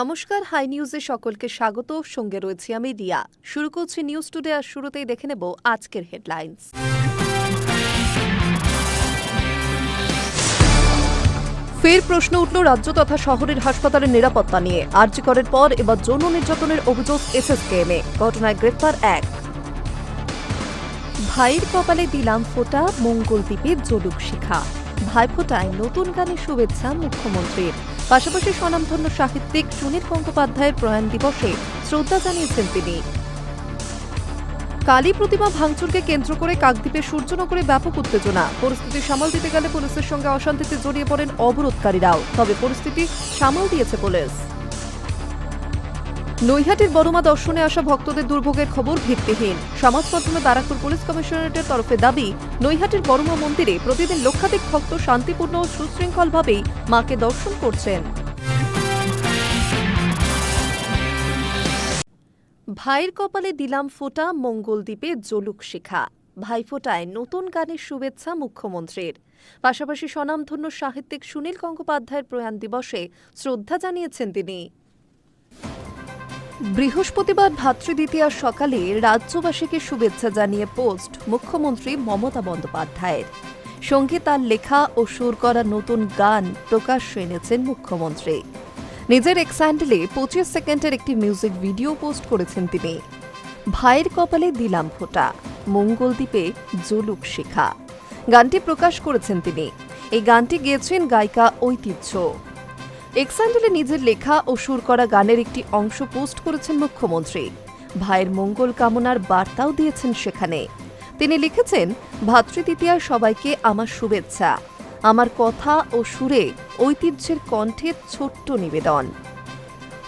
নমস্কার, হাই নিউজে সকলকে স্বাগত। সঙ্গে রয়েছি আমি রিয়া। শুরু করছি নিউজ টুডে আর শুরুতেই দেখে নেব আজকের হেডলাইন্স। ফের প্রশ্ন উঠল রাজ্য তথা শহরের হাসপাতালের নিরাপত্তা নিয়ে। আর্যিকরের পর এবার যৌন নির্যাতনের অভিযোগ এসএসকেএমে। ঘটনায় গ্রেফতার এক। ভাইয়ের কপালে দিলাম ফোঁটা, মঙ্গলদ্বীপে জলুক শিখা। ভাইফোঁটায় নতুন গানের শুভেচ্ছা মুখ্যমন্ত্রীর। পাশাপাশি স্বনামধন্য সাহিত্যিক সুনীল গঙ্গোপাধ্যায়ের প্রয়াণ দিবসে শ্রদ্ধা জানিয়েছেন তিনি। কালী প্রতিমা ভাঙচুরকে কেন্দ্র করে কাকদ্বীপে সূর্যনগরে ব্যাপক উত্তেজনা। পরিস্থিতি সামাল দিতে গেলে পুলিশের সঙ্গে অশান্তিতে জড়িয়ে পড়েন অবরোধকারীরাও। তবে পরিস্থিতি সামাল দিয়েছে পুলিশ। নৈহাটির বড়মা দর্শনে আসা ভক্তদের দুর্ভোগের খবর ভিত্তিহীন। সমাজ মাধ্যমে ব্যারাকপুর পুলিশ কমিশনারেটের তরফে দাবি, নৈহাটির বড়মা মন্দিরে প্রতিদিন লক্ষাধিক ভক্ত শান্তিপূর্ণ ও সুশৃঙ্খলভাবেই মাকে দর্শন করছেন। ভাইয়ের কপালে দিলাম ফোটা মঙ্গলদ্বীপে জলুক শিখা। ভাইফোঁটায় নতুন গানের শুভেচ্ছা মুখ্যমন্ত্রীর। পাশাপাশি স্বনামধন্য সাহিত্যিক সুনীল গঙ্গোপাধ্যায়ের প্রয়াণ দিবসে শ্রদ্ধা জানিয়েছেন তিনি। বৃহস্পতিবার ভাতৃদ্বিতীয়ার সকালে রাজ্যবাসীকে শুভেচ্ছা জানিয়ে পোস্ট মুখ্যমন্ত্রী মমতা বন্দ্যোপাধ্যায়ের। সঙ্গে তার লেখা ও সুর করা নতুন গান প্রকাশ্যে এনেছেন মুখ্যমন্ত্রী। নিজের এক্স হ্যান্ডেলে পঁচিশ সেকেন্ডের একটি মিউজিক ভিডিও পোস্ট করেছেন তিনি। ভাইয়ের কপালে দিলাম ফোঁটা মঙ্গলদ্বীপে জলুক শিখা। গানটি প্রকাশ করেছেন তিনি। এই গানটি গেয়েছেন গায়িকা ঐতিহ্য। এক্সান্ডেলে নিজের লেখা ও সুর করা গানের একটি অংশ পোস্ট করেছেন মুখ্যমন্ত্রী। ভাইয়ের মঙ্গল কামনার বার্তাও দিয়েছেন সেখানে। তিনি লিখেছেন, ভাতৃদ্বিতীয়ার সবাইকে আমার শুভেচ্ছা। আমার কথা ও সুরে ঐতিহ্যের কণ্ঠের ছোট্ট নিবেদন।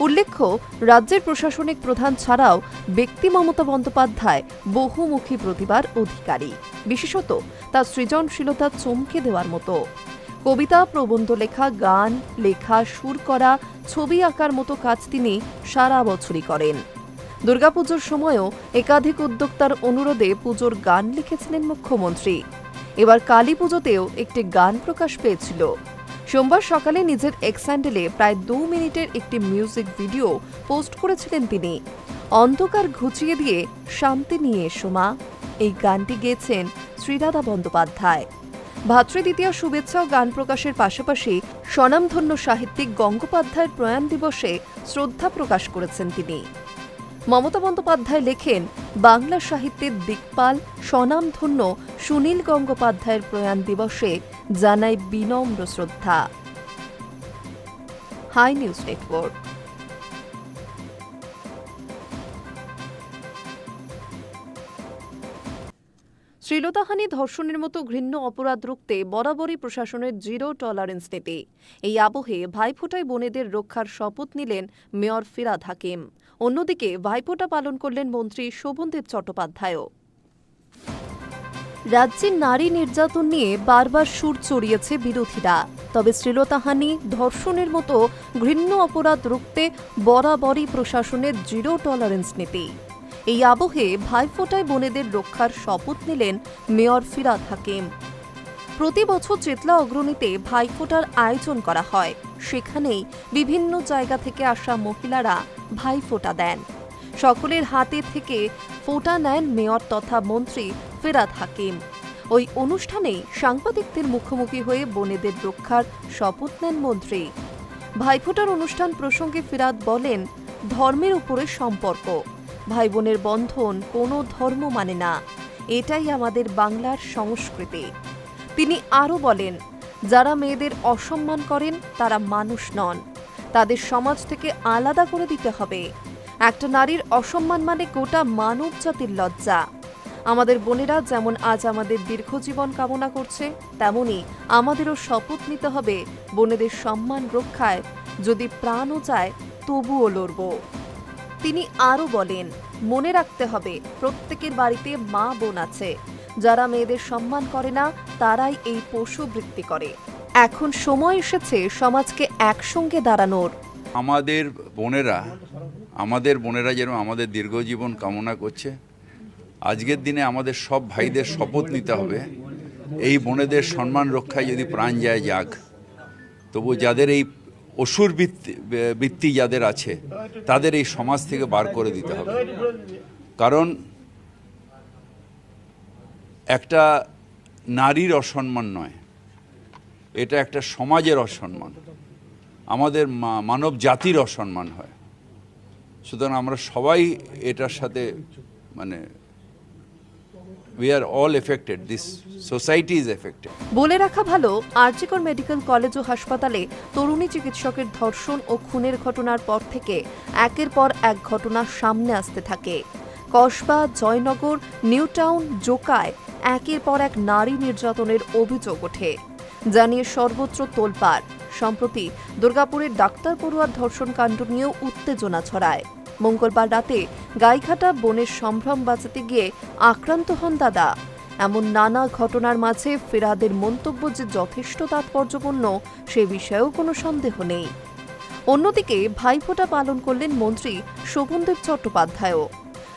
উল্লেখ্য, রাজ্যের প্রশাসনিক প্রধান ছাড়াও ব্যক্তি মমতা বন্দ্যোপাধ্যায় বহুমুখী প্রতিভার অধিকারী। বিশেষত তার সৃজনশীলতা চমকে দেওয়ার মতো। কবিতা, প্রবন্ধ লেখা, গান, লেখা, সুর করা, ছবি আঁকার মতো কাজ তিনি সারা বছরই করেন। দুর্গাপুজোর সময়ও একাধিক উদ্যোক্তার অনুরোধে পুজোর গান লিখেছিলেন মুখ্যমন্ত্রী। এবার কালী পুজোতেও একটি গান প্রকাশ পেয়েছিল। সোমবার সকালে নিজের এক্স প্রায় দু মিনিটের একটি মিউজিক ভিডিও পোস্ট করেছিলেন তিনি। অন্ধকার ঘুচিয়ে দিয়ে শান্তি নিয়ে এসো মা। এই গানটি গেয়েছেন শ্রীদাদা বন্দ্যোপাধ্যায়। ভাতৃদ্বিতীয় শুভেচ্ছা ও গান প্রকাশের পাশাপাশি স্বনামধন্য সাহিত্যিক গঙ্গোপাধ্যায়ের প্রয়াণ দিবসে শ্রদ্ধা প্রকাশ করেছেন তিনি। মমতা বন্দ্যোপাধ্যায় লেখেন, বাংলা সাহিত্যের দিকপাল স্বনামধন্য সুনীল গঙ্গোপাধ্যায়ের প্রয়াণ দিবসে জানাই বিনম্র শ্রদ্ধা। Hi news network. শ্লীলতাহানি ধর্ষণের মতো ঘৃণ্য অপরাধ রুখতে বরাবরই প্রশাসনের জিরো টলারেন্স নীতি। এই আবহে ভাইফোঁটায় বোনেদের রক্ষার শপথ নিলেন মেয়র ফিরাদ হাকিম। অন্যদিকে ভাইফোঁটা পালন করলেন মন্ত্রী শোভনদেব চট্টোপাধ্যায়ও। রাজ্যে নারী নির্যাতন নিয়ে বারবার সুর চড়িয়েছে বিরোধীরা। তবে শ্লীলতাহানি ধর্ষণের মতো ঘৃণ্য অপরাধ রুখতে বরাবরই প্রশাসনের জিরো টলারেন্স নীতি। এই আবহে ভাইফোঁটায় বোনেদের রক্ষার শপথ নিলেন মেয়র ফিরাদ হাকিম। প্রতি বছর চেতলা অগ্রণীতে ভাইফোঁটার আয়োজন করা হয়। সেখানেই বিভিন্ন জায়গা থেকে আসা মহিলারা ভাইফোঁটা দেন। সকলের হাতে থেকে ফোঁটা নেন মেয়র তথা মন্ত্রী ফেরাদ হাকিম। ওই অনুষ্ঠানে সাংবাদিকদের মুখোমুখি হয়ে বোনেদের রক্ষার শপথ নেন মন্ত্রী। ভাইফোঁটার অনুষ্ঠান প্রসঙ্গে ফিরাদ বলেন, ধর্মের উপরে সম্পর্ক। ভাই বোনের বন্ধন কোনো ধর্ম মানে না। এটাই আমাদের বাংলার সংস্কৃতি। তিনি আরও বলেন, যারা মেয়েদের অসম্মান করেন, তারা মানুষ নন। তাদের সমাজ থেকে আলাদা করে দিতে হবে। একটা নারীর অসম্মান মানে গোটা মানব জাতির লজ্জা। আমাদের বোনেরা যেমন আজ আমাদের দীর্ঘজীবন কামনা করছে, তেমনি আমাদেরও শপথ নিতে হবে বোনেদের সম্মান রক্ষায়। যদি প্রাণও চায়, তবুও লড়ব। তিনি আরও বলেন, মনে রাখতে হবে, প্রত্যেকের বাড়িতে মা বোন আছে। যারা মেয়েদের সম্মান করে না, তারাই এই পশু বৃত্তি করে। এখন সময় এসেছে সমাজকে একসঙ্গে দাঁড়ানোর। আমাদের বোনেরা আমাদের বোনেরা যেরকম আমাদের দীর্ঘজীবন কামনা করছে। আজকের দিনে আমাদের সব ভাইদের শপথ নিতে হবে। এই বোনেদের সম্মান রক্ষায় যদি প্রাণ যায়, যাক। তবু যাদের এই অসুর বৃত্তি যাদের আছে, তাদের এই সমাজ থেকে বার করে দিতে হবে। কারণ একটা নারীর অসম্মান নয়, এটা একটা সমাজের অসম্মান। আমাদের মানব জাতির অসম্মান হয়। সুতরাং আমরা সবাই এটার সাথে মানে we are all affected this society is affected বলে রাখা ভালো, আরজিকর মেডিকেল কলেজ ও হাসপাতালে তরুণী চিকিৎসকের ধর্ষণ ও খুনের ঘটনার পর থেকে একের পর এক ঘটনা সামনে আসতে থাকে। কসবা, জয়নগর, নিউটাউন, জোকায় একের পর এক নারী নির্যাতনের অভিযোগ ওঠে। জানিয়ে সর্বত্র তোলপাড়। সম্প্রতি দুর্গাপুরের ডাক্তার পড়ুয়ার ধর্ষণ কাণ্ড নিয়েও উত্তেজনা ছড়ায়। মঙ্গলবার রাতে গাইঘাটা বনের সম্ভ্রম বাঁচাতে গিয়ে আক্রান্ত হন দাদা। এমন নানা ঘটনার মাঝে ফেরাদের মন্তব্য যে যথেষ্ট তাৎপর্যপূর্ণ, সে বিষয়েও কোনো সন্দেহ নেই। অন্যদিকে ভাইফোঁটা পালন করলেন মন্ত্রী শোভনদেব চট্টোপাধ্যায়ও।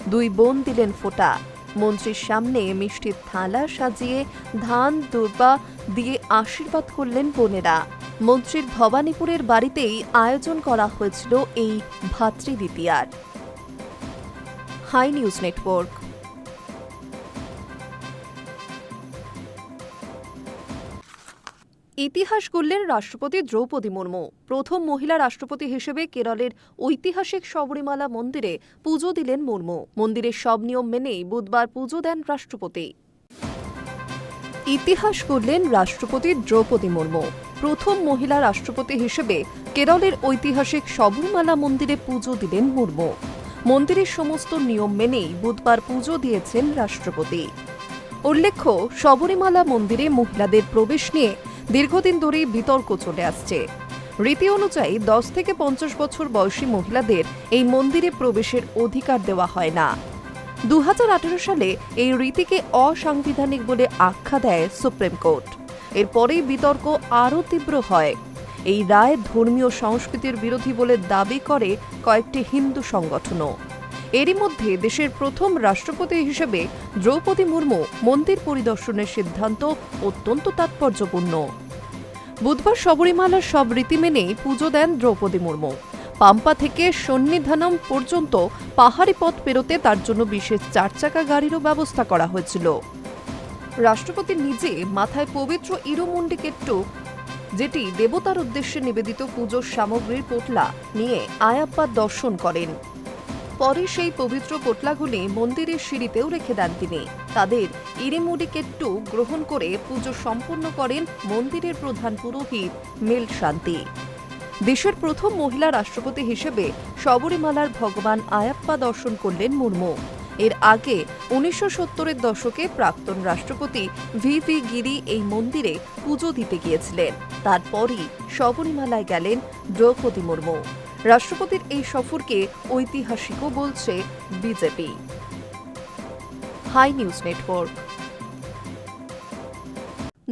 দুই বোন দিলেন ফোঁটা। মন্ত্রীর সামনে মিষ্টির থালা সাজিয়ে ধান দুর্বা দিয়ে আশীর্বাদ করলেন বোনেরা। মন্ত্রীর ভবানীপুরের বাড়িতেই আয়োজন করা হয়েছিল এই ভাতৃদ্বিতীয়ার। High news network. ইতিহাস গড়লেন রাষ্ট্রপতি দ্রৌপদী মুর্মু। প্রথম মহিলা রাষ্ট্রপতি হিসেবে কেরলের ঐতিহাসিক শবরীমালা মন্দিরে পুজো দিলেন মুর্মু। মন্দিরের সব নিয়ম মেনেই বুধবার পুজো দেন রাষ্ট্রপতি। ইতিহাস গড়লেন রাষ্ট্রপতি দ্রৌপদী মুর্মু। প্রথম মহিলা রাষ্ট্রপতি হিসেবে কেরলের ঐতিহাসিক শবরীমালা মন্দিরে পুজো দিলেন মুর্মু। মন্দিরের সমস্ত নিয়ম মেনেই বুধবার পুজো দিয়েছেন রাষ্ট্রপতি। উল্লেখ্য, শবরীমালা মন্দিরে মহিলাদের প্রবেশ নিয়ে দীর্ঘদিন ধরেই বিতর্ক চলে আসছে। রীতি অনুযায়ী দশ থেকে পঞ্চাশ বছর বয়সী মহিলাদের এই মন্দিরে প্রবেশের অধিকার দেওয়া হয় না। দু হাজার আঠেরো সালে এই রীতিকে অসাংবিধানিক বলে আখ্যা দেয় সুপ্রিম কোর্ট। এরপরেই বিতর্ক আরও তীব্র হয়। এই রায় ধর্মীয় সংস্কৃতির বিরোধী বলে দাবি করে কয়েকটি হিন্দু সংগঠনও। এরই মধ্যে দেশের প্রথম রাষ্ট্রপতি হিসেবে দ্রৌপদী মুর্মু মন্দির পরিদর্শনের সিদ্ধান্ত অত্যন্ত তাৎপর্যপূর্ণ। বুধবার শবরীমালার সব রীতি মেনেই পুজো দেন দ্রৌপদী মুর্মু। পাম্পা থেকে সন্নিধানম পর্যন্ত পাহাড়ি পথ পেরোতে তার জন্য বিশেষ চার চাকা গাড়িরও ব্যবস্থা করা হয়েছিল। রাষ্ট্রপতি নিজে মাথায় পবিত্র ইরোমুন্ডি কেট্টু যেটি দেবতার উদ্দেশ্যে নিবেদিত পুজোর সামগ্রীর পোটলা নিয়ে আয়াপ্পা দর্শন করেন। পরে সেই পবিত্র পোটলাগুলি মন্দিরের সিঁড়িতেও রেখে দেন তিনি। তাদের ইরিমুডি কেট্টু গ্রহণ করে পুজো সম্পন্ন করেন মন্দিরের প্রধান পুরোহিত মেল শান্তি দেশের প্রথম মহিলা রাষ্ট্রপতি হিসেবে শবরীমালার ভগবান আয়াপ্পা দর্শন করলেন মুর্মু। এর আগে উনিশশো সত্তরের দশকে প্রাক্তন রাষ্ট্রপতি ভি ভি গিরি এই মন্দিরে পুজো দিতে গিয়েছিলেন। তারপরই শবরীমালায় গেলেন দ্রৌপদী মুর্মু। রাষ্ট্রপতির এই সফরকে ঐতিহাসিকও বলছে BJP. Hi news network.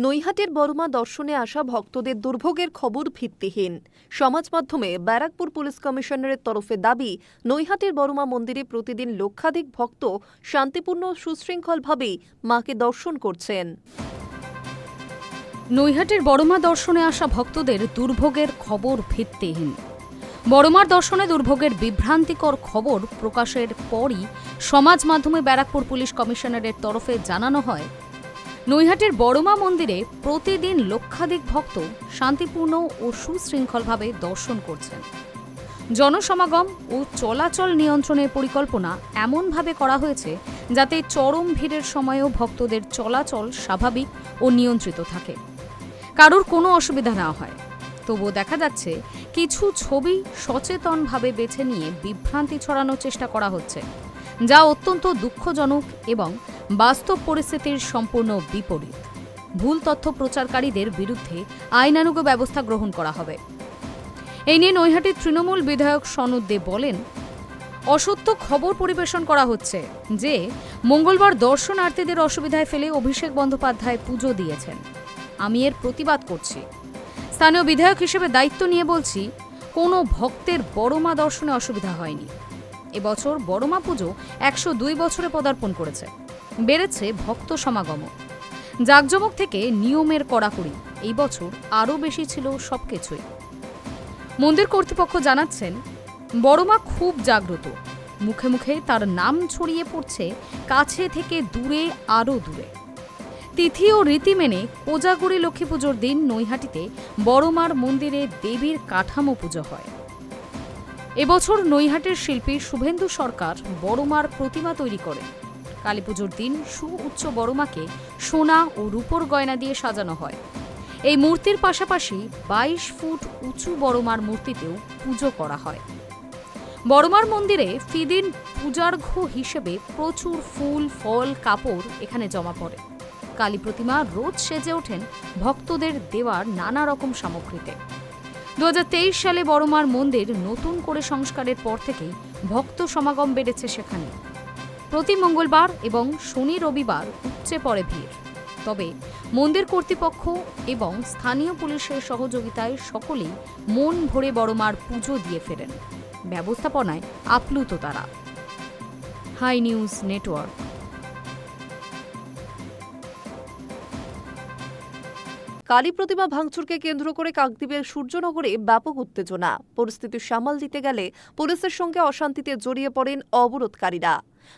নৈহাটির Boroma দর্শনে আসা ভক্তদের দুর্ভোগের খবর ভিত্তিহীন। সমাজ মাধ্যমে ব্যারাকপুর পুলিশ কমিশনারের তরফে দাবি, নৈহাটির বড়মা মন্দিরে প্রতিদিন লক্ষাধিক ভক্ত শান্তিপূর্ণ সুশৃঙ্খলভাবেই মাকে দর্শন করছেন। নৈহাটির বড়মা দর্শনে আসা ভক্তদের দুর্ভোগের খবর ভিত্তিহীন। বড়মার দর্শনে দুর্ভোগের বিভ্রান্তিকর খবর প্রকাশের পরই সমাজ মাধ্যমে ব্যারাকপুর পুলিশ কমিশনারের তরফে জানানো হয় নৈহাটির বড়মা মন্দিরে প্রতিদিন লক্ষাধিক ভক্ত শান্তিপূর্ণ ও সুশৃঙ্খলভাবে দর্শন করছেন। জনসমাগম ও চলাচল নিয়ন্ত্রণের পরিকল্পনা এমনভাবে করা হয়েছে যাতে চরম ভিড়ের সময়েও ভক্তদের চলাচল স্বাভাবিক ও নিয়ন্ত্রিত থাকে। কারোর কোনো অসুবিধা না হয়। তবুও দেখা যাচ্ছে কিছু ছবি সচেতনভাবে বেছে নিয়ে বিভ্রান্তি ছড়ানোর চেষ্টা করা হচ্ছে, যা অত্যন্ত দুঃখজনক এবং বাস্তব পরিস্থিতির সম্পূর্ণ বিপরীত। ভুল তথ্য প্রচারকারীদের বিরুদ্ধে আইনানুগ ব্যবস্থা গ্রহণ করা হবে। এই নিয়ে নৈহাটির তৃণমূল বিধায়ক সনদ দে বলেন, অসত্য খবর পরিবেশন করা হচ্ছে যে মঙ্গলবার দর্শনার্থীদের অসুবিধায় ফেলে অভিষেক বন্দ্যোপাধ্যায় পুজো দিয়েছেন। আমি এর প্রতিবাদ করছি। স্থানীয় বিধায়ক হিসেবে দায়িত্ব নিয়ে বলছি, কোনো ভক্তের বড়মা দর্শনে অসুবিধা হয়নি। এবছর বড়মা পুজো একশো দুই বছরে পদার্পণ করেছে। বেড়েছে ভক্ত সমাগম। জাঁকজমক থেকে নিয়মের কড়াকড়ি। এই বছর আরও বেশি ছিল সবকিছুই। মন্দির কর্তৃপক্ষ জানাচ্ছেন, বড়মা খুব জাগ্রত। মুখে মুখে তার নাম ছড়িয়ে পড়ছে কাছে থেকে দূরে, আরও দূরে। তিথি ও রীতি মেনে কোজাগুড়ি লক্ষ্মী পুজোর দিন নৈহাটিতে বড়মার মন্দিরে দেবীর কাঠামো পুজো হয়। এবছর নৈহাটের শিল্পী শুভেন্দু সরকার বড়মার প্রতিমা তৈরি করেন। কালীপুজোর দিন সু উচ্চ বড়মাকে সোনা ও রূপোর গয়না দিয়ে সাজানো হয়। এই মূর্তির পাশাপাশি বাইশ ফুট উঁচু বড়মার মূর্তিতেও পুজো করা হয়। বড়মার মন্দিরে ফিদিন পূজার্ঘ হিসেবে প্রচুর ফুল, ফল, কাপড় এখানে জমা পড়ে। কালী প্রতিমা রোজ সেজে ওঠেন ভক্তদের দেওয়ার নানা রকম সামগ্রীতে। দু হাজার তেইশ সালে বড়মার মন্দির নতুন করে সংস্কারের পর থেকেই ভক্ত সমাগম বেড়েছে সেখানে। প্রতি মঙ্গলবার এবং শনি রবিবার উপচে পড়ে ভিড়। তবে মন্দির কর্তৃপক্ষ এবং স্থানীয় পুলিশের সহযোগিতায় সকলেই মন ভরে বড়মার পুজো দিয়ে ফেরেন। ব্যবস্থাপনায় আপ্লুত তারা। Hi news network. কালী প্রতিমা ভাঙচুরকে কেন্দ্র করে কাকদ্বীপের সূর্যনগরে ব্যাপক উত্তেজনা। পরিস্থিতি সামাল দিতে গেলে পুলিশের সঙ্গে অশান্তিতে জড়িয়ে পড়েন অবরোধকারীরা।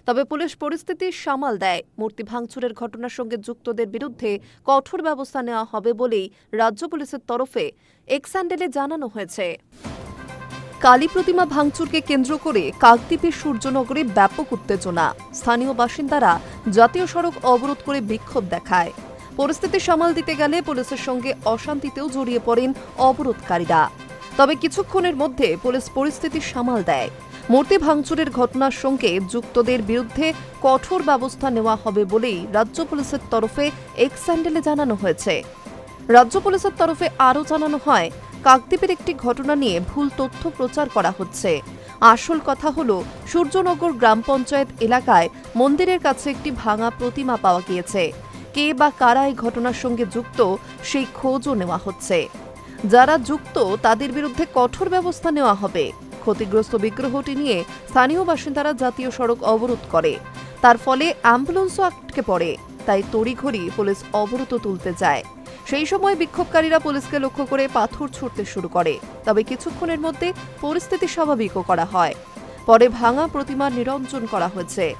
তবে পুলিশ পরিস্থিতি সামাল দেয়। মূর্তি ভাঙচুরের ঘটনার সঙ্গে যুক্তদের বিরুদ্ধে কঠোর ব্যবস্থা নেওয়া হবে বলেই রাজ্য পুলিশের তরফে এক্স্যান্ডেলে জানানো হয়েছে। কালী প্রতিমা ভাঙচুরকে কেন্দ্র করে কাকদ্বীপের সূর্যনগরে ব্যাপক উত্তেজনা। স্থানীয় বাসিন্দারা জাতীয় সড়ক অবরোধ করে বিক্ষোভ দেখায়। পরিস্থিতি সামাল দিতে গেলে পুলিশের সঙ্গে অশান্তিতেও জড়িয়ে পড়েন অবরোধকারীরা। তবে কিছুক্ষণের মধ্যে পুলিশ পরিস্থিতি সামাল দেয়। মূর্তি ভাঙচুরের ঘটনার সঙ্গে যুক্তদের বিরুদ্ধে কঠোর ব্যবস্থা নেওয়া হবে বলেই রাজ্য পুলিশের তরফে এক্স স্যান্ডেলে জানানো হয়েছে। রাজ্য পুলিশের তরফে আরও জানানো হয়, কাকদ্বীপের একটি ঘটনা নিয়ে ভুল তথ্য প্রচার করা হচ্ছে। আসল কথা হলো, সূর্যনগর গ্রাম পঞ্চায়েত এলাকায় মন্দিরের কাছে একটি ভাঙা প্রতিমা পাওয়া গিয়েছে। কে বা কারা এই ঘটনার সঙ্গে যুক্ত, সেই খোঁজও নেওয়া হচ্ছে। যারা যুক্ত, তাদের বিরুদ্ধে কঠোর ব্যবস্থা নেওয়া হবে। ক্ষতিগ্রস্ত বিগ্রহটি নিয়ে স্থানীয় বাসিন্দারা জাতীয় সড়ক অবরোধ করে। তার ফলে অ্যাম্বুলেন্সও আটকে পড়ে, তাই তড়িঘড়ি পুলিশ অবরোধ তুলতে যায়। সেই সময় বিক্ষোভকারীরা পুলিশকে লক্ষ্য করে পাথর ছুটতে শুরু করে। তবে কিছুক্ষণের মধ্যে পরিস্থিতি স্বাভাবিকও করা হয়। পরে ভাঙা প্রতিমা নিরঞ্জন করা হয়েছে।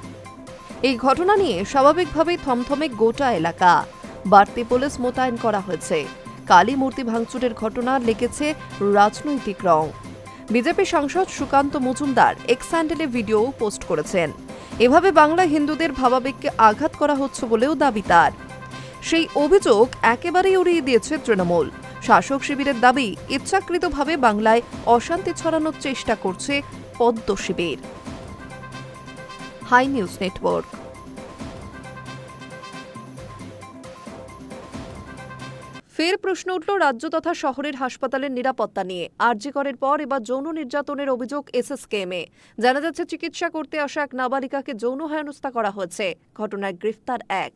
এই ঘটনা নিয়ে স্বাভাবিকভাবেই থমথমে গোটা এলাকা। বাড়তি পুলিশ মোতায়েন করা হয়েছে। কালী মূর্তি ভাঙচুরের ঘটনা লেগেছে রাজনৈতিক রং। বিজেপি সাংসদ সুকান্ত মজুমদার এক্স হ্যান্ডেলে ভিডিও পোস্ট করেছেন। এভাবে বাংলা হিন্দুদের ভাবাবেগকে আঘাত করা হচ্ছে বলেও দাবি তার। সেই অভিযোগ একেবারেই উড়িয়ে দিয়েছে তৃণমূল। শাসক শিবিরের দাবি, ইচ্ছাকৃতভাবে বাংলায় অশান্তি ছড়ানোর চেষ্টা করছে পদ্ম শিবির। High news network. ফের প্রশ্ন উঠল রাজ্য তথা শহরের হাসপাতালের নিরাপত্তা নিয়ে। আরজি করের পর এবার যৌন নির্যাতনের অভিযোগ এসএসকেএমে জানা যাচ্ছে চিকিৎসা করতে আসা এক নাবালিকাকে যৌন হেনস্থা করা হয়েছে। ঘটনায় গ্রেফতার এক।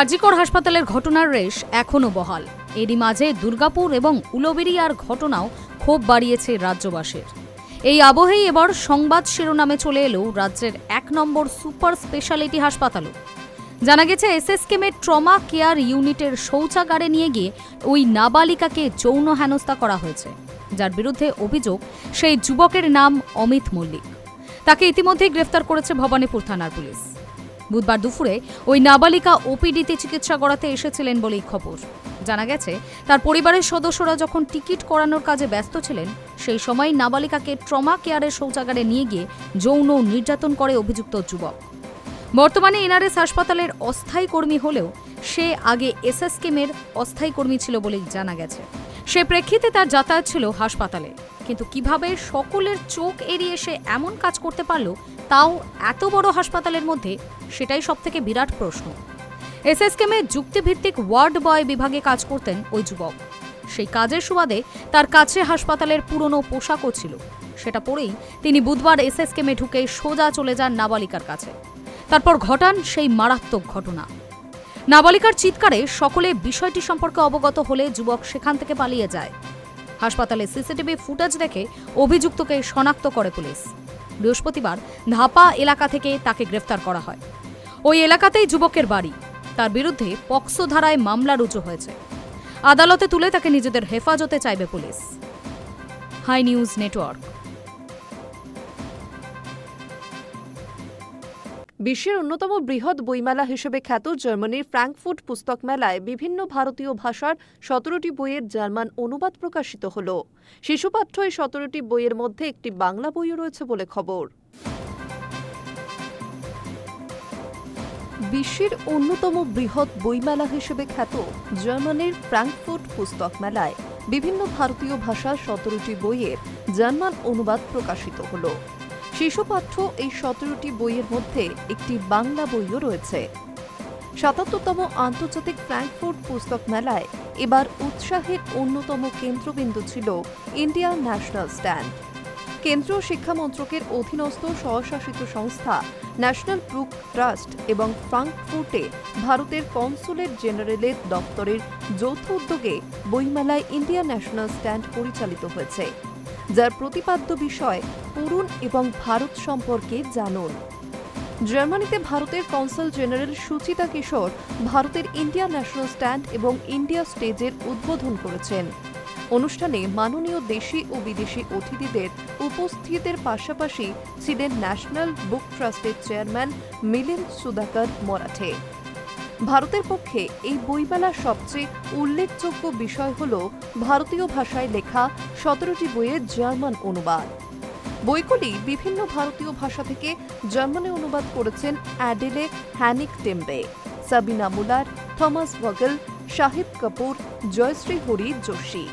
আজিকর হাসপাতালের ঘটনার রেশ এখনও বহাল। এরই মাঝে দুর্গাপুর এবং উলবেরিয়ার ঘটনাও ক্ষোভ বাড়িয়েছে রাজ্যবাসীর। এই আবহেই এবার সংবাদ শিরোনামে চলে এলো রাজ্যের এক নম্বর সুপার স্পেশালিটি হাসপাতালও। জানা গেছে এসএসকেমের ট্রমা কেয়ার ইউনিটের শৌচাগারে নিয়ে গিয়ে ওই নাবালিকাকে যৌন হেনস্থা করা হয়েছে। যার বিরুদ্ধে অভিযোগ, সেই যুবকের নাম অমিত মল্লিক। তাকে ইতিমধ্যেই গ্রেফতার করেছে ভবানীপুর থানার পুলিশ। বুধবার দুপুরে ওই নাবালিকা ওপিডিতে চিকিৎসা করাতে এসেছিলেন বলেই খবর। জানা গেছে, তার পরিবারের সদস্যরা যখন টিকিট করানোর কাজে ব্যস্ত ছিলেন, সেই সময় নাবালিকাকে ট্রমা কেয়ারের শৌচাগারে নিয়ে গিয়ে যৌন নির্যাতন করে অভিযুক্ত যুবক। বর্তমানে এনআরএস হাসপাতালের অস্থায়ী কর্মী হলেও সে আগে এসএসকেমের অস্থায়ী কর্মী ছিল বলেই জানা গেছে। সে প্রেক্ষিতে তার যাতায়াত ছিল হাসপাতালে। কিন্তু কীভাবে সকলের চোখ এড়িয়ে সে এমন কাজ করতে পারল, তাও এত বড় হাসপাতালের মধ্যে, সেটাই সবথেকে বিরাট প্রশ্ন। এসএসকেমে যুক্তিভিত্তিক ওয়ার্ড বয় বিভাগে কাজ করতেন ওই যুবক। সেই কাজের সুবাদে তার কাছে হাসপাতালের পুরনো পোশাকও ছিল। সেটা পরেই তিনি বুধবার এসএসকেমে ঢুকে সোজা চলে যান নাবালিকার কাছে। তারপর ঘটান সেই মারাত্মক ঘটনা। নাবালিকার চিৎকারে সকলে বিষয়টি সম্পর্কে অবগত হলে যুবক সেখান থেকে পালিয়ে যায়। হাসপাতালে সিসিটিভি ফুটেজ দেখে অভিযুক্তকে শনাক্ত করে পুলিশ। বৃহস্পতিবার ধাপা এলাকা থেকে তাকে গ্রেফতার করা হয়। ওই এলাকাতেই যুবকের বাড়ি। তার বিরুদ্ধে পক্সো ধারায় মামলা রুজু হয়েছে। আদালতে তুলে তাকে নিজেদের হেফাজতে চাইবে পুলিশ। High news network. বিশ্বের অন্যতম বৃহৎ বইমেলা হিসেবে খ্যাত জার্মানির ফ্র্যাঙ্কফুর্ট পুস্তক মেলায় বিভিন্ন ভারতীয় ভাষার সতেরোটি বইয়ের জার্মান অনুবাদ প্রকাশিত হল। শিশুপাঠ্য এই সতেরোটি বইয়ের মধ্যে একটি বাংলা বইও রয়েছে বলে খবর। বিশ্বের অন্যতম বৃহৎ বইমেলা হিসেবে খ্যাত জার্মানির ফ্র্যাঙ্কফুর্ট পুস্তক মেলায় বিভিন্ন ভারতীয় ভাষার সতেরোটি বইয়ের জার্মান অনুবাদ প্রকাশিত হল। শিশুপাঠ্য এই সতেরোটি বইয়ের মধ্যে একটি বাংলা বইও রয়েছে। সাতাত্তরতম আন্তর্জাতিক ফ্র্যাঙ্কফুর্ট পুস্তক মেলায় এবার উৎসাহের অন্যতম কেন্দ্রবিন্দু ছিল ইন্ডিয়া ন্যাশনাল স্ট্যান্ড। কেন্দ্রীয় শিক্ষা মন্ত্রকের অধীনস্থ স্বশাসিত সংস্থা ন্যাশনাল বুক ট্রাস্ট এবং ফ্রাঙ্কফুর্টে ভারতের কনসুলেট জেনারেলের দপ্তরের যৌথ উদ্যোগে বইমেলায় ইন্ডিয়া ন্যাশনাল স্ট্যান্ড পরিচালিত হয়েছে। যার প্রতিপাদ্য বিষয় পড়ুন এবং ভারত সম্পর্কে জানুন। জার্মানিতে ভারতের কনসাল জেনারেল সুচিতা কিশোর ভারতের ইন্ডিয়া ন্যাশনাল স্ট্যান্ড এবং ইন্ডিয়া স্টেজের উদ্বোধন করেছেন। অনুষ্ঠানে মাননীয় দেশি ও বিদেশি অতিথিদের উপস্থিতের পাশাপাশি ছিলেন ন্যাশনাল বুক ট্রাস্টের চেয়ারম্যান মিলিন্দ সুদাকর মরাঠে। ভারতের পক্ষে এই বইমেলার সবচেয়ে উল্লেখযোগ্য বিষয় হল ভারতীয় ভাষায় লেখা সতেরোটি বইয়ের জার্মান অনুবাদ। বইগুলি বিভিন্ন ভারতীয় ভাষা থেকে জার্মানে অনুবাদ করেছেন Adele হ্যানিক টেম্বে Sabina Muller, Thomas Vogel Shahid Kapoor, Jayashree Hari Joshi.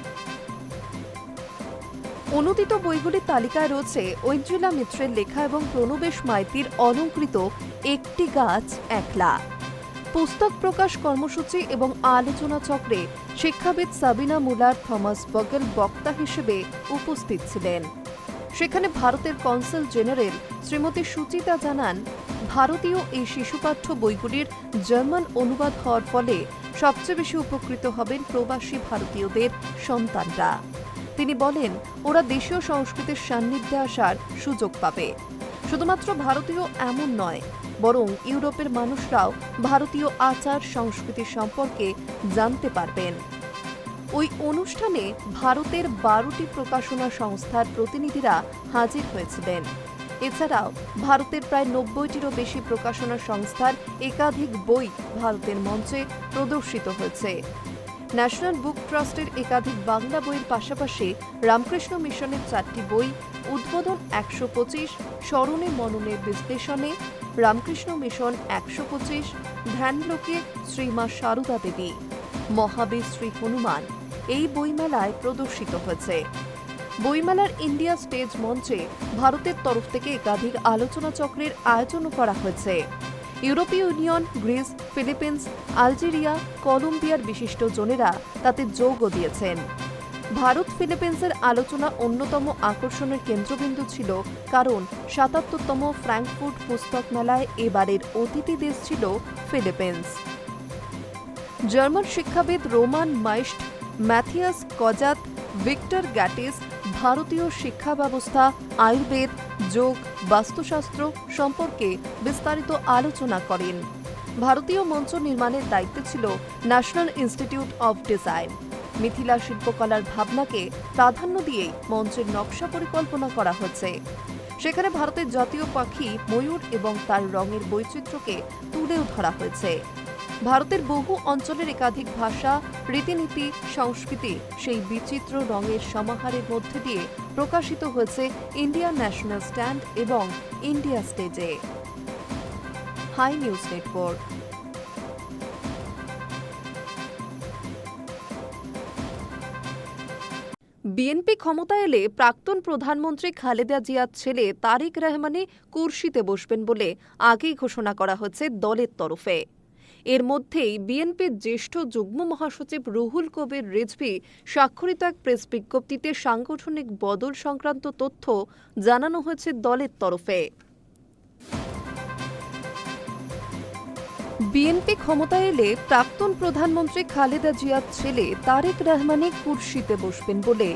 অনুদিত বইগুলির তালিকায় রয়েছে ঐন্দ্রিলা মিত্রের লেখা এবং প্রণবেশ মাইতির অলঙ্কৃত একটি গাছ, একলা। পুস্তক প্রকাশ কর্মসূচি এবং আলোচনা চক্রে শিক্ষাবিদ সাবিনা মুলার, থমাস বগল বক্তা হিসেবে উপস্থিত ছিলেন। সেখানে ভারতের কনসাল জেনারেল শ্রীমতী সুচিতা জানান, ভারতীয় এই শিশুপাঠ্য বইগুলির জার্মান অনুবাদ হওয়ার ফলে সবচেয়ে বেশি উপকৃত হবেন প্রবাসী ভারতীয়দের সন্তানরা। তিনি বলেন, ওরা দেশীয় সংস্কৃতির সান্নিধ্যে আসার সুযোগ পাবে। শুধুমাত্র ভারতীয় এমন নয়, বরং ইউরোপের মানুষরাও ভারতীয় আচার সংস্কৃতি সম্পর্কে জানতে পারবেন। ওই অনুষ্ঠানে ভারতের বারোটি প্রকাশনা সংস্থার প্রতিনিধিরা হাজির হয়েছিলেন। এছাড়াও ভারতের প্রায় নব্বইটিরও বেশি প্রকাশনা সংস্থার একাধিক বই ভারতের মঞ্চে প্রদর্শিত হয়েছে। ন্যাশনাল বুক ট্রাস্টের একাধিক বাংলা বইয়ের পাশাপাশি রামকৃষ্ণ মিশনের চারটি বই উদ্বোধন একশো পঁচিশ, স্মরণে মননে বিশ্লেষণে, রামকৃষ্ণ মিশন একশো পঁচিশ, ধ্যানলোকে শ্রীমা সারদা দেবী, মহাবীর শ্রী হনুমান এই বইমেলায় প্রদর্শিত হয়েছে। বইমেলার ইন্ডিয়া স্টেজ মঞ্চে ভারতের তরফ থেকে একাধিক আলোচনা চক্রের আয়োজনও করা হয়েছে। ইউরোপীয় ইউনিয়ন, গ্রিস, ফিলিপিন্স, আলজেরিয়া, কলম্বিয়ার বিশিষ্ট জনেরা তাতে যোগও দিয়েছেন। ভারত, ফিলিপিন্সের আলোচনা অন্যতম আকর্ষণের কেন্দ্রবিন্দু ছিল কারণ সাতাত্তরতম ফ্র্যাঙ্কফুর্ট পুস্তক মেলায় এবারের অতিথি দেশ ছিল ফিলিপিন্স। জার্মান শিক্ষাবিদ রোমান মাইস্ট ম্যাথিয়াস কজাত ভিক্টর গ্যাটিস ভারতীয় শিক্ষা ব্যবস্থা, আয়ুর্বেদ, যোগ, বাস্তুশাস্ত্র সম্পর্কে বিস্তারিত আলোচনা করেন। ভারতীয় মঞ্চ নির্মাণের দায়িত্বে ছিল national institute of design. Mithila শিল্পকলার ভাবনাকে প্রাধান্য দিয়ে মঞ্চের নকশা পরিকল্পনা করা হচ্ছে। সেখানে ভারতের জাতীয় পাখি ময়ূর এবং তার রঙের বৈচিত্র্যকে তুলেও ধরা হয়েছে। ভারতের বহু অঞ্চলের একাধিক ভাষা, রীতিনীতি, সংস্কৃতি সেই বিচিত্র রঙের সমাহারের মধ্যে দিয়ে প্রকাশিত হয়েছে ইন্ডিয়া ন্যাশনাল স্ট্যান্ড এবং ইন্ডিয়া স্টেজে। Hi news network. বিএনপি ক্ষমতা এলে প্রাক্তন প্রধানমন্ত্রী খালেদা জিয়ার ছেলে তারেক রহমানে কুর্সিতে বসবেন বলে আগেই ঘোষণা করা হচ্ছে দলের তরফে। এর মধ্যেই বিএনপির জ্যেষ্ঠ যুগ্ম মহাসচিব রুহুল কবির রিজভি স্বাক্ষরিত এক প্রেস বিজ্ঞপ্তিতে সাংগঠনিক বদল সংক্রান্ত তথ্য জানানো হয়েছে দলের তরফে। বিএনপি ক্ষমতায় এলে প্রাক্তন প্রধানমন্ত্রী খালেদা জিয়ার ছেলে তারেক রহমানে কুর্সিতে বসবেন বলে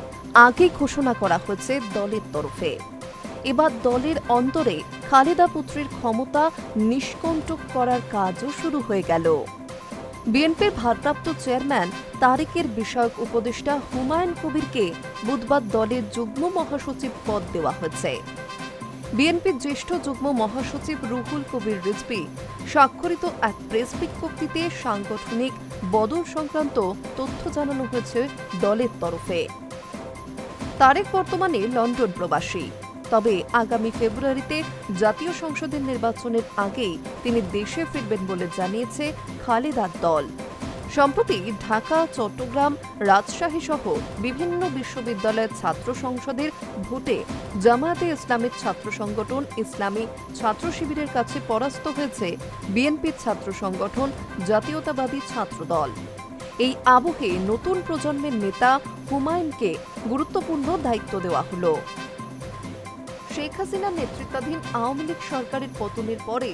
আগে ঘোষণা করা হয়েছে দলের তরফে। এবার দলের অন্তরে খালেদা পুত্রের ক্ষমতা নিষ্কণ্টক করার কাজও শুরু হয়ে গেল। বিএনপির ভারপ্রাপ্ত চেয়ারম্যান তারেকের বিষয়ক উপদেষ্টা হুমায়ুন কবিরকে বুধবার দলের যুগ্ম মহাসচিব পদ দেওয়া হয়েছে। বিএনপির জ্যেষ্ঠ যুগ্ম মহাসচিব রুহুল কবির রিজভি স্বাক্ষরিত এক প্রেস বিজ্ঞপ্তিতে সাংগঠনিক বদল সংক্রান্ত তথ্য জানানো হয়েছে দলের তরফে। তারেক বর্তমানে লন্ডন প্রবাসী। তবে আগামী ফেব্রুয়ারিতে জাতীয় সংসদের নির্বাচনের আগেই তিনি দেশে ফিরবেন বলে জানিয়েছে খালেদার দল। সম্প্রতি ঢাকা, চট্টগ্রাম, রাজশাহী সহ বিভিন্ন বিশ্ববিদ্যালয়ের ছাত্র সংসদের ভোটে জামায়াতে ইসলামের ছাত্র সংগঠন ইসলামী ছাত্র শিবিরের কাছে পরাস্ত হয়েছে বিএনপির ছাত্র সংগঠন জাতীয়তাবাদী ছাত্র দল। এই আবহে নতুন প্রজন্মের নেতা হুমায়ুনকে গুরুত্বপূর্ণ দায়িত্ব দেওয়া হলো। শেখ হাসিনা নেতৃত্বাধীন আওয়ামী লীগ সরকারের পতনের পরে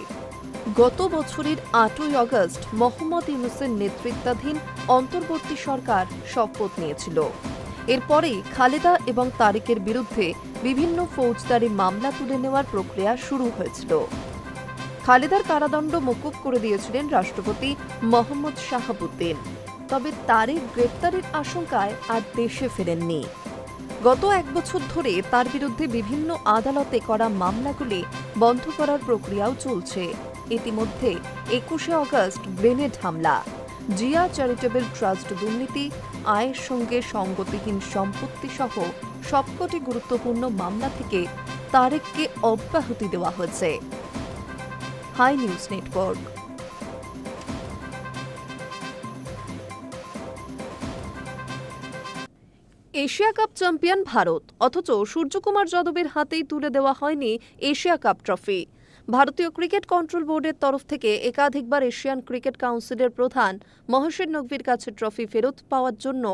গত বছরের আটই আগস্ট মোহাম্মদ ইউনুসের নেতৃত্বাধীন অন্তর্বর্তী সরকার শপথ নিয়েছিল। এরপরেই খালেদা এবং তারেকের বিরুদ্ধে বিভিন্ন ফৌজদারি মামলা তুলে নেওয়ার প্রক্রিয়া শুরু হয়েছিল। খালেদার কারাদণ্ড মকুব করে দিয়েছিলেন রাষ্ট্রপতি মোহাম্মদ শাহাবুদ্দিন। তবে তারেক গ্রেপ্তারের আশঙ্কায় আর দেশে ফেরেননি। গত এক বছর ধরে তার বিরুদ্ধে বিভিন্ন আদালতে করা মামলাগুলি বন্ধ করার প্রক্রিয়াও চলছে। ইতিমধ্যে একুশে অগস্ট গ্রেনেড হামলা। জিয়া চ্যারিটেবল ট্রাস্ট দুর্নীতি, আয়ের সঙ্গে সঙ্গতিহীন সম্পত্তি সহ সবকটি গুরুত্বপূর্ণ মামলা থেকে তারেককে অব্যাহতি দেওয়া হয়েছে। Hi news network. Asia cup champion Bharat, অথচ সূর্যকুমার যাদবের হাতেই তুলে দেওয়া হয়নি এশিয়া কাপ ট্রফি। ভারতীয় ক্রিকেট কন্ট্রোল বোর্ডের তরফ থেকে একাধিকবার এশিয়ান ক্রিকেট কাউন্সিলের প্রধান মহেশের নকভির কাছে ট্রফি ফেরত পাওয়ার জন্য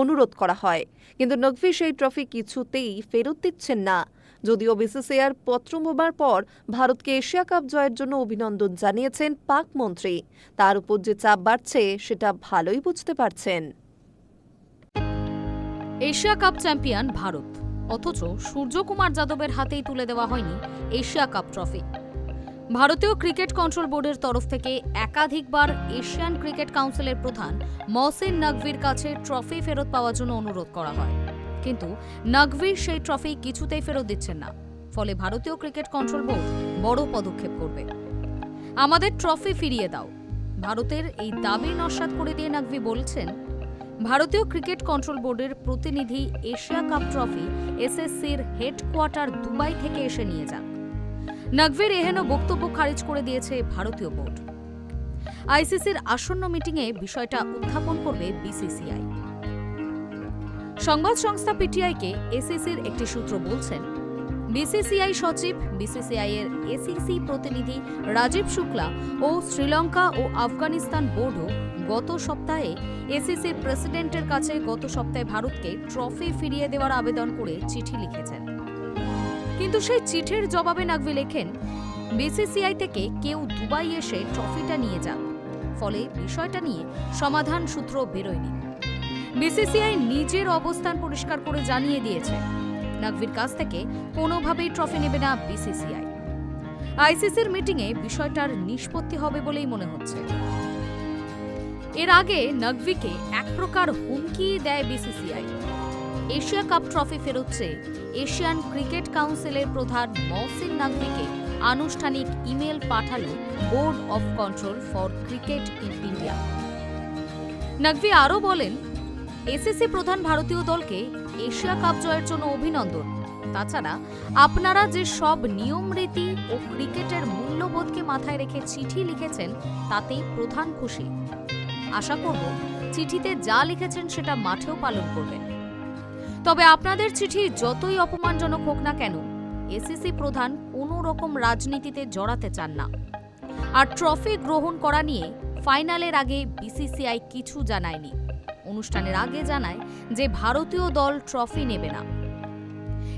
অনুরোধ করা হয়। কিন্তু নকভি সেই ট্রফি কিছুতেই ফেরত দিচ্ছেন না। যদিও বিসিসিআর পত্র মোবার পর ভারতকে এশিয়া কাপ জয়ের জন্য অভিনন্দন জানিয়েছেন পাক মন্ত্রী। তার উপর যে চাপ বাড়ছে, সেটা ভালোই বুঝতে পারছেন। Asia cup champion Bharat. অথচ সূর্যকুমার যাদবের হাতেই তুলে দেওয়া হয়নি এশিয়া কাপ ট্রফি। ভারতীয় ক্রিকেট কন্ট্রোল বোর্ডের তরফ থেকে একাধিকবার এশিয়ান ক্রিকেট কাউন্সিলের প্রধান মহসিন নকভির কাছে ট্রফি ফেরত পাওয়ার জন্য অনুরোধ করা হয়। কিন্তু নকভি সেই ট্রফি কিছুতেই ফেরত দিচ্ছেন না। ফলে ভারতীয় ক্রিকেট কন্ট্রোল বোর্ড বড় পদক্ষেপ করবে। আমাদের ট্রফি ফিরিয়ে দাও। ভারতের এই দাবি নস্বাত করে দিয়ে নকভি বলছেন ভারতীয় ক্রিকেট কন্ট্রোল বোর্ডের প্রতিনিধি এশিয়া কাপ ট্রফি এসএসসির হেডকোয়ার্টার দুবাই থেকে এসে নিয়ে যান। নকভির এহেন বক্তব্য খারিজ করে দিয়েছে ভারতীয় বোর্ড। আইসিসির আসন্ন মিটিংয়ে বিষয়টা উত্থাপন করবে বিসিসিআই। সংবাদ সংস্থা পিটিআইকে এসএসসির একটি সূত্র বলছেন বিসিসিআই সচিব বিসিসিআই এর এসিসি প্রতিনিধি রাজীব শুক্লা ও শ্রীলঙ্কা ও আফগানিস্তান বোর্ডও গত সপ্তাহে এসিসির প্রেসিডেন্টের কাছে গত সপ্তাহে ভারতকে ট্রফি ফিরিয়ে দেওয়ার আবেদন করে চিঠি লিখেছেন। কিন্তু সেই চিঠির জবাবে নাকভি লেখেন, বিসিসিআই থেকে কেউ দুবাই এসে ট্রফিটা নিয়ে যান ফলে বিষয়টা নিয়ে সমাধান সূত্র বেরোয়নি। বিসিসিআই নিজের অবস্থান পরিষ্কার করে জানিয়ে দিয়েছে নাকভির কাছ থেকে কোনোভাবেই ট্রফি নেবে না বিসিসিআই। আইসিসির মিটিংয়ে বিষয়টার নিষ্পত্তি হবে বলেই মনে হচ্ছে। এর আগে নকভিকে এক প্রকার হুমকি দেয় বিসিসিআই। এশিয়া কাপ ট্রফি ফেরত চেয়ে এশিয়ান ক্রিকেট কাউন্সিলের প্রধান মহসিন নাকভিকে আনুষ্ঠানিক ইমেল পাঠালো board of control for cricket in India. Naqvi আরও বলেন এসিসি প্রধান ভারতীয় দলকে এশিয়া কাপ জয়ের জন্য অভিনন্দন। তাছাড়া আপনারা যে সব নিয়ম, রীতি ও ক্রিকেটের মূল্যবোধকে মাথায় রেখে চিঠি লিখেছেন, তাতেই প্রধান খুশি। আশা করব চিঠিতে যা লিখেছেন সেটা মাঠেও পালন করবেন। তবে আপনাদের চিঠি যতই অপমানজনক হোক না কেন এসিসি প্রধান কোনো রকম রাজনীতিতে জড়াতে চান না। আর ট্রফি গ্রহণ করা নিয়ে ফাইনালের আগে বিসিসিআই কিছু জানায়নি। অনুষ্ঠানের আগে জানায় যে ভারতীয় দল ট্রফি নেবে না।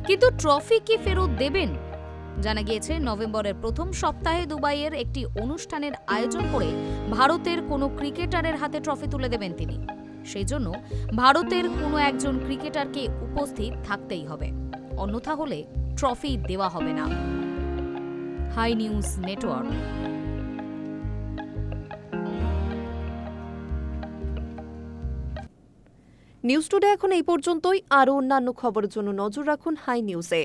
কিন্তু ট্রফি কি ফেরত দেবেন? জানা গিয়েছে, নভেম্বরের প্রথম সপ্তাহে দুবাইয়ের একটি অনুষ্ঠানের আয়োজন করে ভারতের কোনো ক্রিকেটারের হাতে ট্রফি তুলে দেবেন তিনি। সেই জন্য ভারতের কোনো একজন ক্রিকেটারকে উপস্থিত থাকতেই হবে। অন্যথা হলে ট্রফি দেওয়া হবে না। Hi news network. News today এখন এই পর্যন্তই। আরও অন্যান্য খবরের জন্য নজর রাখুন হাই নিউজে।